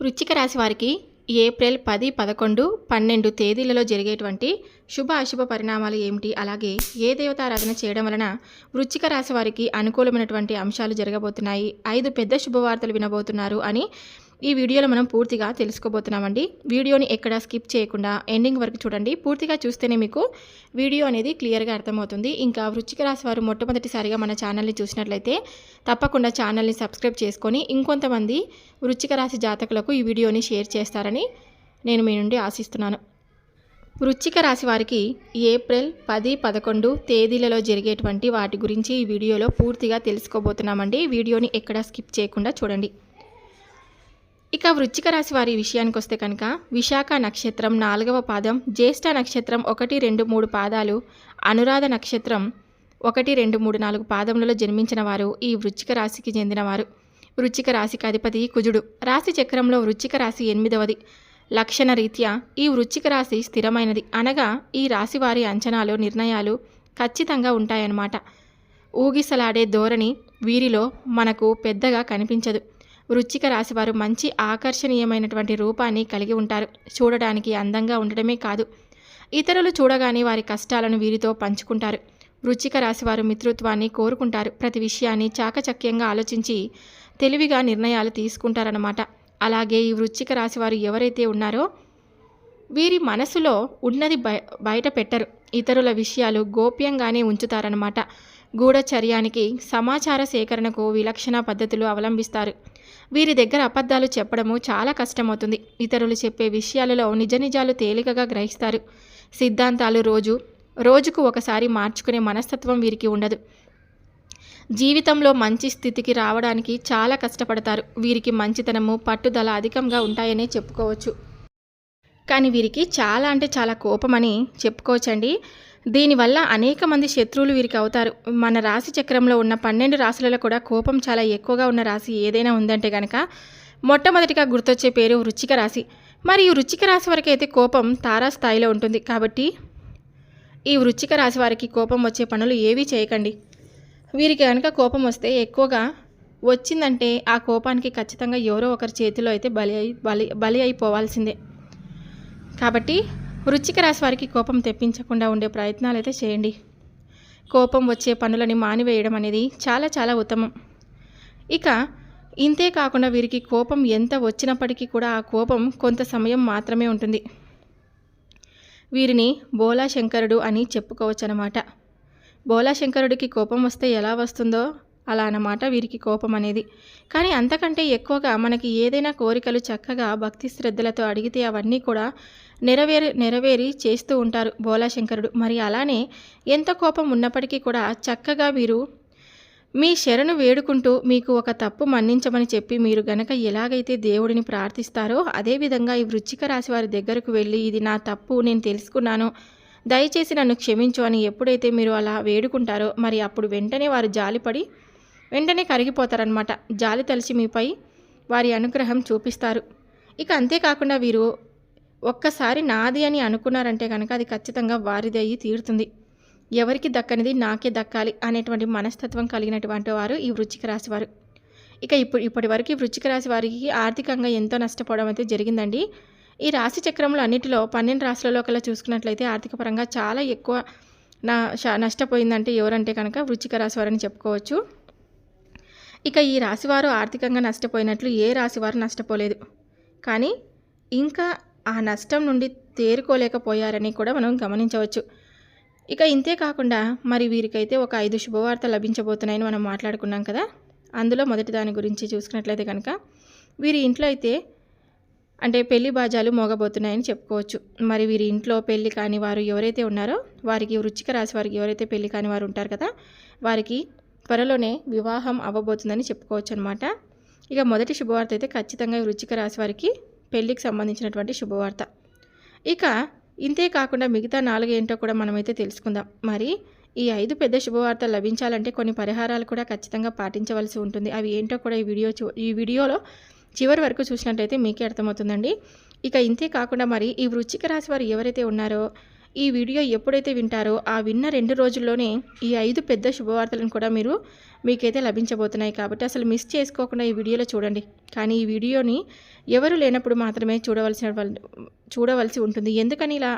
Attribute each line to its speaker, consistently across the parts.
Speaker 1: వృచ్చిక రాశి వారికి ఏప్రిల్ పది పదకొండు పన్నెండు తేదీలలో జరిగేటువంటి శుభ అశుభ పరిణామాలు ఏమిటి? అలాగే ఏ దేవతారాధన చేయడం వలన వృచ్చిక రాశి వారికి అనుకూలమైనటువంటి అంశాలు జరగబోతున్నాయి? ఐదు పెద్ద శుభవార్తలు వినబోతున్నారు అని ఈ వీడియోలో మనం పూర్తిగా తెలుసుకోబోతున్నామండి. వీడియోని ఎక్కడ స్కిప్ చేయకుండా ఎండింగ్ వరకు చూడండి. పూర్తిగా చూస్తేనే మీకు వీడియో అనేది క్లియర్గా అర్థమవుతుంది. ఇంకా వృచ్చిక రాశి వారు మొట్టమొదటిసారిగా మన ఛానల్ని చూసినట్లయితే తప్పకుండా ఛానల్ని సబ్స్క్రైబ్ చేసుకొని ఇంకొంతమంది వృచ్చిక రాశి జాతకులకు ఈ వీడియోని షేర్ చేస్తారని నేను మీ నుండి ఆశిస్తున్నాను. వృచ్చిక రాశి వారికి ఏప్రిల్ పది పదకొండు తేదీలలో జరిగేటువంటి వాటి గురించి ఈ వీడియోలో పూర్తిగా తెలుసుకోబోతున్నామండి. వీడియోని ఎక్కడ స్కిప్ చేయకుండా చూడండి. ఇక వృచ్చిక రాశి వారి విషయానికి వస్తే కనుక విశాఖ నక్షత్రం నాలుగవ పాదం జ్యేష్ఠ నక్షత్రం ఒకటి రెండు మూడు పాదాలు అనురాధ నక్షత్రం ఒకటి రెండు మూడు నాలుగు పాదములలో జన్మించిన వారు ఈ వృచ్చిక రాశికి చెందినవారు. వృచ్చిక రాశికి అధిపతి కుజుడు. రాశి చక్రంలో వృచ్చిక రాశి ఎనిమిదవది. లక్షణ రీత్యా ఈ వృచ్చిక రాశి స్థిరమైనది. అనగా ఈ రాశి వారి అంచనాలు నిర్ణయాలు ఖచ్చితంగా ఉంటాయన్నమాట. ఊగిసలాడే ధోరణి వీరిలో మనకు పెద్దగా కనిపించదు. వృచ్చిక రాశివారు మంచి ఆకర్షణీయమైనటువంటి రూపాన్ని కలిగి ఉంటారు. చూడడానికి అందంగా ఉండడమే కాదు. ఇతరులు చూడగానే వారి కష్టాలను వీరితో పంచుకుంటారు. వృచ్చిక రాశివారు మిత్రుత్వాన్ని కోరుకుంటారు. ప్రతి విషయాన్ని చాకచక్యంగా ఆలోచించి తెలివిగా నిర్ణయాలు తీసుకుంటారన్నమాట. అలాగే ఈ వృచ్చిక రాశివారు ఎవరైతే ఉన్నారో వీరి మనసులో ఉన్నది బయట పెట్టరు. ఇతరుల విషయాలు గోప్యంగానే ఉంచుతారన్నమాట. గూఢచర్యానికి సమాచార సేకరణకు విలక్షణ పద్ధతులు అవలంబిస్తారు. వీరి దగ్గర అబద్ధాలు చెప్పడము చాలా కష్టమవుతుంది. ఇతరులు చెప్పే విషయాలలో నిజ నిజాలు తేలికగా గ్రహిస్తారు. సిద్ధాంతాలు రోజు రోజుకు ఒకసారి మార్చుకునే మనస్తత్వం వీరికి ఉండదు. జీవితంలో మంచి స్థితికి రావడానికి చాలా కష్టపడతారు. వీరికి మంచితనము పట్టుదల అధికంగా ఉంటాయనే చెప్పుకోవచ్చు. కానీ వీరికి చాలా అంటే చాలా కోపమని చెప్పుకోవచ్చండి. దీనివల్ల అనేక మంది శత్రువులు వీరికి అవుతారు. మన రాశి చక్రంలో ఉన్న పన్నెండు రాశులలో కూడా కోపం చాలా ఎక్కువగా ఉన్న రాశి ఏదైనా ఉందంటే కనుక మొట్టమొదటిగా గుర్తొచ్చే పేరు వృచ్చిక రాశి. మరి ఈ వృచ్చిక రాశి వరకు అయితే కోపం తారా స్థాయిలో ఉంటుంది. కాబట్టి ఈ వృచ్చిక రాశి వారికి కోపం వచ్చే పనులు ఏవీ చేయకండి. వీరికి కనుక కోపం వస్తే ఎక్కువగా వచ్చిందంటే ఆ కోపానికి ఖచ్చితంగా ఎవరో ఒకరి చేతిలో అయితే బలి అయి బలి బలి అయిపోవాల్సిందే. కాబట్టి వృచ్చిక రాశి వారికి కోపం తెప్పించకుండా ఉండే ప్రయత్నాలు అయితే చేయండి. కోపం వచ్చే పనులని మానివేయడం అనేది చాలా చాలా ఉత్తమం. ఇక ఇంతే కాకుండా వీరికి కోపం ఎంత వచ్చినప్పటికీ కూడా ఆ కోపం కొంత సమయం మాత్రమే ఉంటుంది. వీరిని బోలా శంకరుడు అని చెప్పుకోవచ్చు అన్నమాట బోలా శంకరుడికి కోపం వస్తే ఎలా వస్తుందో అలా అన్నమాట వీరికి కోపం అనేది. కానీ అంతకంటే ఎక్కువగా మనకి ఏదైనా కోరికలు చక్కగా భక్తి శ్రద్ధలతో అడిగితే అవన్నీ కూడా నెరవేరి నెరవేరి చేస్తూ ఉంటారు బోలాశంకరుడు. మరి అలానే ఎంత కోపం ఉన్నప్పటికీ కూడా చక్కగా మీరు మీ శరణు వేడుకుంటూ మీకు ఒక తప్పు మన్నించమని చెప్పి మీరు గనక ఎలాగైతే దేవుడిని ప్రార్థిస్తారో అదేవిధంగా ఈ వృచ్చిక రాశి వారి దగ్గరకు వెళ్ళి ఇది నా తప్పు నేను తెలుసుకున్నాను దయచేసి నన్ను క్షమించు అని ఎప్పుడైతే మీరు అలా వేడుకుంటారో మరి అప్పుడు వెంటనే వారు జాలిపడి వెంటనే కరిగిపోతారనమాట జాలి తలిచి మీపై వారి అనుగ్రహం చూపిస్తారు. ఇక అంతేకాకుండా వీరు ఒక్కసారి నాది అని అనుకున్నారంటే కనుక అది ఖచ్చితంగా వారిది అయ్యి తీరుతుంది. ఎవరికి దక్కనిది నాకే దక్కాలి అనేటువంటి మనస్తత్వం కలిగినటువంటి వారు ఈ వృచ్చిక రాశి వారు. ఇక ఇప్పుడు ఇప్పటి వరకు వృచ్చిక రాశి వారికి ఆర్థికంగా ఎంతో నష్టపోవడం అయితే జరిగిందండి. ఈ రాశి చక్రంలో అన్నిటిలో పన్నెండు రాశులలో కల్లా చూసుకున్నట్లయితే ఆర్థిక పరంగా చాలా ఎక్కువ నా నష్టపోయిందంటే ఎవరంటే కనుక వృచ్చిక రాశి వారని చెప్పుకోవచ్చు. ఇక ఈ రాశివారు ఆర్థికంగా నష్టపోయినట్లు ఏ రాశివారు నష్టపోలేదు. కానీ ఇంకా ఆ నష్టం నుండి తేరుకోలేకపోయారని కూడా మనం గమనించవచ్చు. ఇక ఇంతే కాకుండా మరి వీరికైతే ఒక ఐదు శుభవార్త లభించబోతున్నాయని మనం మాట్లాడుకున్నాం కదా. అందులో మొదటి దాని గురించి చూసుకున్నట్లయితే కనుక వీరి ఇంట్లో అయితే అంటే పెళ్ళి బాజాలు మోగబోతున్నాయని చెప్పుకోవచ్చు. మరి వీరి ఇంట్లో పెళ్ళి కాని వారు ఎవరైతే ఉన్నారో వారికి వృచ్చిక రాశి వారికి ఎవరైతే పెళ్ళి కాని వారు ఉంటారు కదా వారికి త్వరలోనే వివాహం అవ్వబోతుందని చెప్పుకోవచ్చు అనమాట ఇక మొదటి శుభవార్త అయితే ఖచ్చితంగా వృచ్చిక రాశి వారికి పెళ్ళికి సంబంధించినటువంటి శుభవార్త. ఇక ఇంతే కాకుండా మిగతా నాలుగు ఏంటో కూడా మనమైతే తెలుసుకుందాం. మరి ఈ ఐదు పెద్ద శుభవార్త లభించాలంటే కొన్ని పరిహారాలు కూడా ఖచ్చితంగా పాటించవలసి ఉంటుంది. అవి ఏంటో కూడా ఈ వీడియో ఈ వీడియోలో చివరి వరకు చూసినట్టయితే మీకే అర్థమవుతుందండి. ఇక ఇంతే కాకుండా మరి ఈ వృచ్చిక రాశి వారు ఎవరైతే ఉన్నారో ఈ వీడియో ఎప్పుడైతే వింటారో ఆ విన్న రెండు రోజుల్లోనే ఈ ఐదు పెద్ద శుభవార్తలను కూడా మీరు మీకైతే లభించబోతున్నాయి కాబట్టి అసలు మిస్ చేసుకోకుండా ఈ వీడియోలో చూడండి. కానీ ఈ వీడియోని ఎవరు లేనప్పుడు మాత్రమే చూడవలసిన చూడవలసి ఉంటుంది. ఎందుకని ఇలా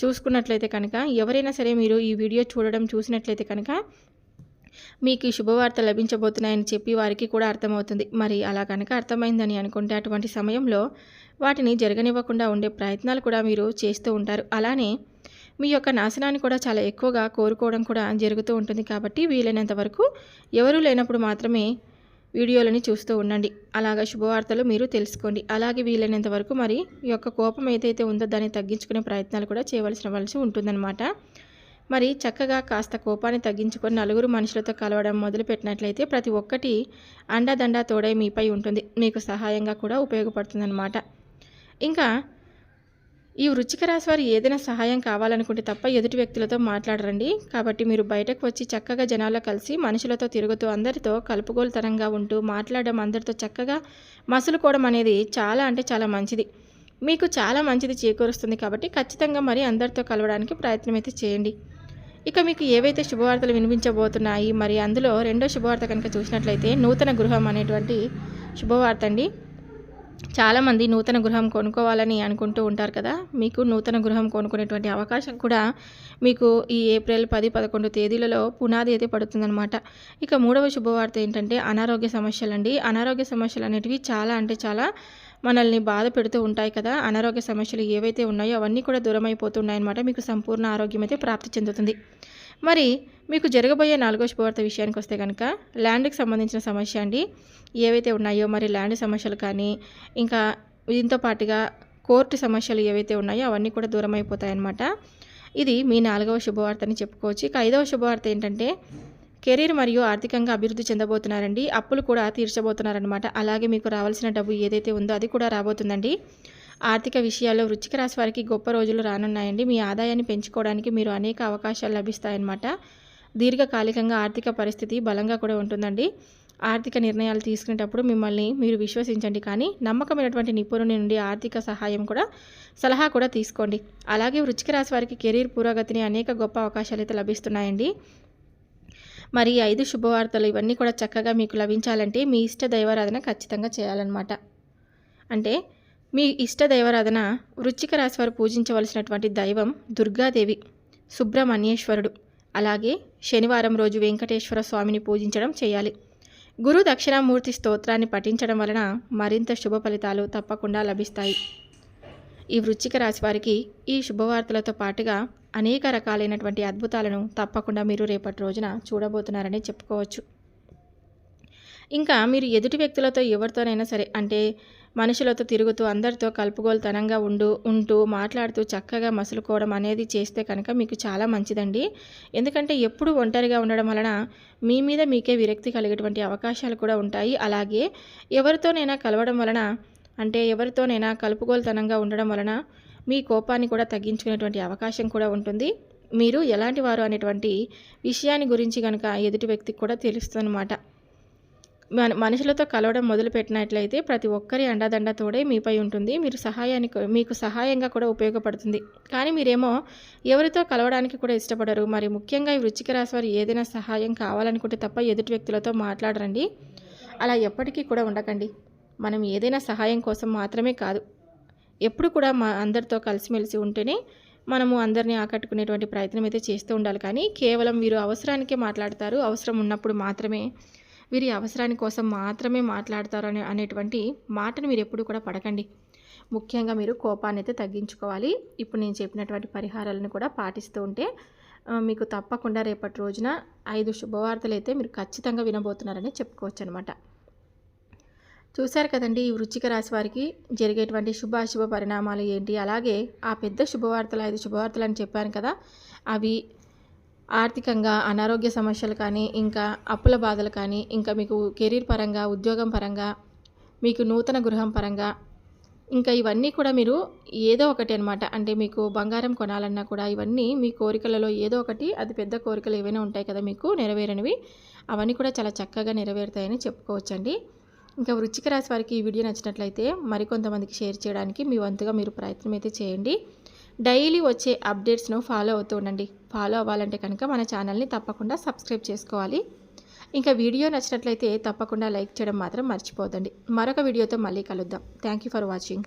Speaker 1: చూసుకున్నట్లయితే కనుక ఎవరైనా సరే మీరు ఈ వీడియో చూడడం చూసినట్లయితే కనుక మీకు ఈ శుభవార్త లభించబోతున్నాయని చెప్పి వారికి కూడా అర్థమవుతుంది. మరి అలా కనుక అర్థమైందని అనుకుంటే అటువంటి సమయంలో వాటిని జరగనివ్వకుండా ఉండే ప్రయత్నాలు కూడా మీరు చేస్తూ ఉంటారు. అలానే మీ యొక్క నాశనాన్ని కూడా చాలా ఎక్కువగా కోరుకోవడం కూడా జరుగుతూ ఉంటుంది కాబట్టి వీలైనంత వరకు ఎవరూ లేనప్పుడు మాత్రమే వీడియోలని చూస్తూ ఉండండి. అలాగా శుభవార్తలు మీరు తెలుసుకోండి. అలాగే వీలైనంత వరకు మరి ఈ యొక్క కోపం ఏదైతే ఉందో దాన్ని తగ్గించుకునే ప్రయత్నాలు కూడా చేయవలసిన వలసి ఉంటుందన్నమాట. మరి చక్కగా కాస్త కోపాన్ని తగ్గించుకొని నలుగురు మనుషులతో కలవడం మొదలుపెట్టినట్లయితే ప్రతి ఒక్కటి అండదండా తోడై మీపై ఉంటుంది. మీకు సహాయంగా కూడా ఉపయోగపడుతుందన్నమాట. ఇంకా ఈ వృచ్చిక రాశి వారు ఏదైనా సహాయం కావాలనుకుంటే తప్ప ఎదుటి వ్యక్తులతో మాట్లాడరండి. కాబట్టి మీరు బయటకు వచ్చి చక్కగా జనాల్లో కలిసి మనుషులతో తిరుగుతూ అందరితో కలుపుగోలుతనంగా ఉంటూ మాట్లాడడం అందరితో చక్కగా మసులుకోవడం అనేది చాలా అంటే చాలా మంచిది. మీకు చాలా మంచిది చేకూరుస్తుంది కాబట్టి ఖచ్చితంగా మరి అందరితో కలవడానికి ప్రయత్నం అయితే చేయండి. ఇక మీకు ఏవైతే శుభవార్తలు వినిపించబోతున్నాయి మరి అందులో రెండో శుభవార్త కనుక చూసినట్లయితే నూతన గృహం అనేటువంటి శుభవార్త అండి. చాలామంది నూతన గృహం కొనుక్కోవాలని అనుకుంటూ ఉంటారు కదా. మీకు నూతన గృహం కొనుక్కునేటువంటి అవకాశం కూడా మీకు ఈ ఏప్రిల్ పది పదకొండు తేదీలలో పునాది అయితే పడుతుందన్నమాట. ఇక మూడవ శుభవార్త ఏంటంటే అనారోగ్య సమస్యలు అండి అనారోగ్య సమస్యలు అనేటివి చాలా అంటే చాలా మనల్ని బాధ పెడుతూ ఉంటాయి కదా అనారోగ్య సమస్యలు ఏవైతే ఉన్నాయో అవన్నీ కూడా దూరం అయిపోతున్నాయన్నమాట మీకు సంపూర్ణ ఆరోగ్యం అయితే ప్రాప్తి చెందుతుంది. మరి మీకు జరగబోయే నాలుగో శుభవార్త విషయానికి వస్తే కనుక ల్యాండ్కి సంబంధించిన సమస్య అండి. ఏవైతే ఉన్నాయో మరి ల్యాండ్ సమస్యలు కానీ ఇంకా దీంతో పాటుగా కోర్టు సమస్యలు ఏవైతే ఉన్నాయో అవన్నీ కూడా దూరం అయిపోతాయన్నమాట ఇది మీ నాలుగవ శుభవార్త అని చెప్పుకోవచ్చు. ఇక ఐదవ శుభవార్త ఏంటంటే కెరీర్ మరియు ఆర్థికంగా అభివృద్ధి చెందబోతున్నారండి. అప్పులు కూడా తీర్చబోతున్నారనమాట అలాగే మీకు రావాల్సిన డబ్బు ఏదైతే ఉందో అది కూడా రాబోతుందండి. ఆర్థిక విషయాల్లో వృచ్చిక రాశి వారికి గొప్ప రోజులు రానున్నాయండి. మీ ఆదాయాన్ని పెంచుకోవడానికి మీరు అనేక అవకాశాలు లభిస్తాయన్నమాట. దీర్ఘకాలికంగా ఆర్థిక పరిస్థితి బలంగా కూడా ఉంటుందండి. ఆర్థిక నిర్ణయాలు తీసుకునేటప్పుడు మిమ్మల్ని మీరు విశ్వసించండి. కానీ నమ్మకమైనటువంటి నిపుణుని నుండి ఆర్థిక సహాయం కూడా సలహా కూడా తీసుకోండి. అలాగే వృచ్చిక రాశి వారికి కెరీర్ పురోగతిని అనేక గొప్ప అవకాశాలు అయితే లభిస్తున్నాయండి. మరి ఐదు శుభవార్తలు ఇవన్నీ కూడా చక్కగా మీకు లభించాలంటే మీ ఇష్ట దైవారాధన ఖచ్చితంగా చేయాలన్నమాట. అంటే మీ ఇష్ట దైవారాధన వృచ్చిక రాశి వారు పూజించవలసినటువంటి దైవం దుర్గాదేవి సుబ్రహ్మణ్యేశ్వరుడు. అలాగే శనివారం రోజు వెంకటేశ్వర స్వామిని పూజించడం చేయాలి. గురు దక్షిణామూర్తి స్తోత్రాన్ని పఠించడం వలన మరింత శుభ ఫలితాలు తప్పకుండా లభిస్తాయి. ఈ వృచ్చిక రాశి వారికి ఈ శుభవార్తలతో పాటుగా అనేక రకాలైనటువంటి అద్భుతాలను తప్పకుండా మీరు రేపటి రోజున చూడబోతున్నారని చెప్పుకోవచ్చు. ఇంకా మీరు ఎదుటి వ్యక్తులతో ఎవరితోనైనా సరే అంటే మనుషులతో తిరుగుతూ అందరితో కలుపుగోలుతనంగా ఉండు ఉంటూ మాట్లాడుతూ చక్కగా మసులుకోవడం అనేది చేస్తే కనుక మీకు చాలా మంచిదండి. ఎందుకంటే ఎప్పుడు ఒంటరిగా ఉండడం వలన మీ మీద మీకే విరక్తి కలిగేటువంటి అవకాశాలు కూడా ఉంటాయి. అలాగే ఎవరితోనైనా కలవడం వలన అంటే ఎవరితోనైనా కలుపుగోలుతనంగా ఉండడం వలన మీ కోపాన్ని కూడా తగ్గించుకునేటువంటి అవకాశం కూడా ఉంటుంది. మీరు ఎలాంటి వారు అనేటువంటి విషయాన్ని గురించి కనుక ఎదుటి వ్యక్తికి కూడా తెలుస్తుందన్నమాట. మన మనుషులతో కలవడం మొదలుపెట్టినట్లయితే ప్రతి ఒక్కరి అండదండ తోడే మీపై ఉంటుంది. మీరు సహాయానికి మీకు సహాయంగా కూడా ఉపయోగపడుతుంది. కానీ మీరేమో ఎవరితో కలవడానికి కూడా ఇష్టపడరు. మరి ముఖ్యంగా ఈ వృచ్చిక రాశి వారు ఏదైనా సహాయం కావాలనుకుంటే తప్ప ఎదుటి వ్యక్తులతో మాట్లాడరండి. అలా ఎప్పటికీ కూడా ఉండకండి. మనం ఏదైనా సహాయం కోసం మాత్రమే కాదు. ఎప్పుడు కూడా మా అందరితో కలిసిమెలిసి ఉంటేనే మనము అందరినీ ఆకట్టుకునేటువంటి ప్రయత్నం అయితే చేస్తూ ఉండాలి. కానీ కేవలం వీరు అవసరానికే మాట్లాడతారు. అవసరం ఉన్నప్పుడు మాత్రమే వీరి అవసరాని కోసం మాత్రమే మాట్లాడతారు అనే అనేటువంటి మాటను మీరు ఎప్పుడు కూడా పడకండి. ముఖ్యంగా మీరు కోపాన్ని అయితే తగ్గించుకోవాలి. ఇప్పుడు నేను చెప్పినటువంటి పరిహారాలను కూడా పాటిస్తూ ఉంటే మీకు తప్పకుండా రేపటి రోజున ఐదు శుభవార్తలు అయితే మీరు ఖచ్చితంగా వినబోతున్నారని చెప్పుకోవచ్చు అనమాట చూశారు కదండి ఈ వృచ్చిక రాశి వారికి జరిగేటువంటి శుభ అశుభ పరిణామాలు ఏంటి? అలాగే ఆ పెద్ద శుభవార్తలు ఐదు శుభవార్తలు అని చెప్పాను కదా అవి ఆర్థికంగా అనారోగ్య సమస్యలు కానీ ఇంకా అప్పుల బాధలు కానీ ఇంకా మీకు కెరీర్ పరంగా ఉద్యోగం పరంగా మీకు నూతన గృహం పరంగా ఇంకా ఇవన్నీ కూడా మీరు ఏదో ఒకటి అనమాట అంటే మీకు బంగారం కొనాలన్నా కూడా ఇవన్నీ మీ కోరికలలో ఏదో ఒకటి అది పెద్ద కోరికలు ఏవైనా ఉంటాయి కదా మీకు నెరవేరనివి అవన్నీ కూడా చాలా చక్కగా నెరవేరుతాయని చెప్పుకోవచ్చండి. ఇంకా వృచ్చిక రాశి వారికి ఈ వీడియో నచ్చినట్లయితే మరికొంతమందికి షేర్ చేయడానికి మీ వంతుగా మీరు ప్రయత్నం అయితే చేయండి. డైలీ వచ్చే అప్డేట్స్ను ఫాలో అవుతూ ఉండండి. ఫాలో అవ్వాలంటే కనుక మన ఛానల్ని తప్పకుండా సబ్స్క్రైబ్ చేసుకోవాలి. ఇంకా వీడియో నచ్చినట్లయితే తప్పకుండా లైక్ చేయడం మాత్రం మర్చిపోదండి మరొక వీడియోతో మళ్ళీ కలుద్దాం. Thank you for watching.